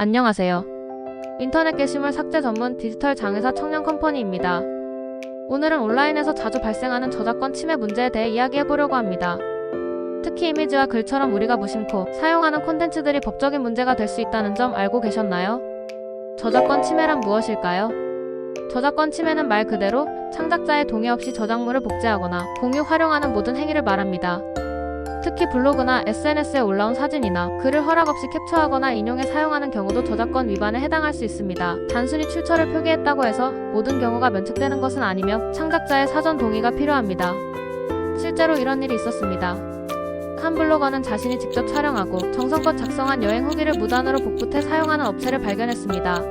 안녕하세요. 인터넷 게시물 삭제 전문 디지털 장의사 청년 컴퍼니입니다. 오늘은 온라인에서 자주 발생하는 저작권 침해 문제에 대해 이야기해 보려고 합니다. 특히 이미지와 글처럼 우리가 무심코 사용하는 콘텐츠들이 법적인 문제가 될 수 있다는 점 알고 계셨나요? 저작권 침해란 무엇일까요? 저작권 침해는 말 그대로 창작자의 동의 없이 저작물을 복제하거나 공유, 활용하는 모든 행위를 말합니다. 특히 블로그나 SNS에 올라온 사진이나 글을 허락 없이 캡처하거나 인용해 사용하는 경우도 저작권 위반에 해당할 수 있습니다. 단순히 출처를 표기했다고 해서 모든 경우가 면책되는 것은 아니며 창작자의 사전 동의가 필요합니다. 실제로 이런 일이 있었습니다. 한 블로거는 자신이 직접 촬영하고 정성껏 작성한 여행 후기를 무단으로 복붙해 사용하는 업체를 발견했습니다.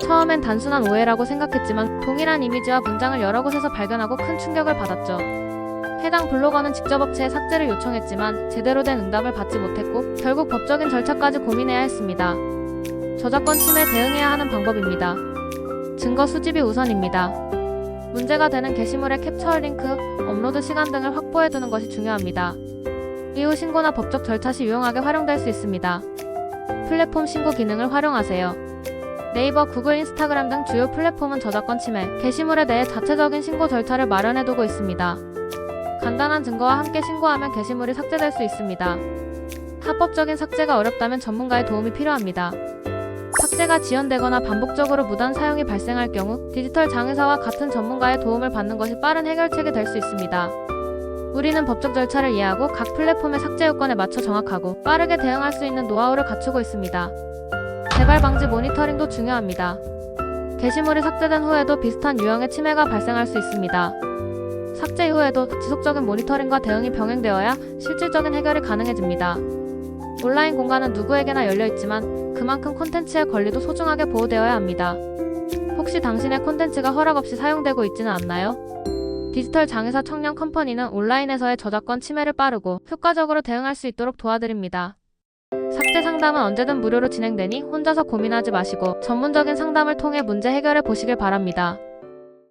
처음엔 단순한 오해라고 생각했지만 동일한 이미지와 문장을 여러 곳에서 발견하고 큰 충격을 받았죠. 해당 블로거는 직접 업체에 삭제를 요청했지만 제대로 된 응답을 받지 못했고 결국 법적인 절차까지 고민해야 했습니다. 저작권 침해 대응해야 하는 방법입니다. 증거 수집이 우선입니다. 문제가 되는 게시물의 캡처 링크, 업로드 시간 등을 확보해 두는 것이 중요합니다. 이후 신고나 법적 절차 시 유용하게 활용될 수 있습니다. 플랫폼 신고 기능을 활용하세요. 네이버, 구글, 인스타그램 등 주요 플랫폼은 저작권 침해, 게시물에 대해 자체적인 신고 절차를 마련해 두고 있습니다. 간단한 증거와 함께 신고하면 게시물이 삭제될 수 있습니다. 합법적인 삭제가 어렵다면 전문가의 도움이 필요합니다. 삭제가 지연되거나 반복적으로 무단 사용이 발생할 경우 디지털 장의사와 같은 전문가의 도움을 받는 것이 빠른 해결책이 될 수 있습니다. 우리는 법적 절차를 이해하고 각 플랫폼의 삭제 요건에 맞춰 정확하고 빠르게 대응할 수 있는 노하우를 갖추고 있습니다. 재발 방지 모니터링도 중요합니다. 게시물이 삭제된 후에도 비슷한 유형의 침해가 발생할 수 있습니다. 삭제 이후에도 지속적인 모니터링과 대응이 병행되어야 실질적인 해결이 가능해집니다. 온라인 공간은 누구에게나 열려 있지만 그만큼 콘텐츠의 권리도 소중하게 보호되어야 합니다. 혹시 당신의 콘텐츠가 허락 없이 사용되고 있지는 않나요? 디지털 장의사 청년 컴퍼니는 온라인에서의 저작권 침해를 빠르고 효과적으로 대응할 수 있도록 도와드립니다. 삭제 상담은 언제든 무료로 진행되니 혼자서 고민하지 마시고 전문적인 상담을 통해 문제 해결해 보시길 바랍니다.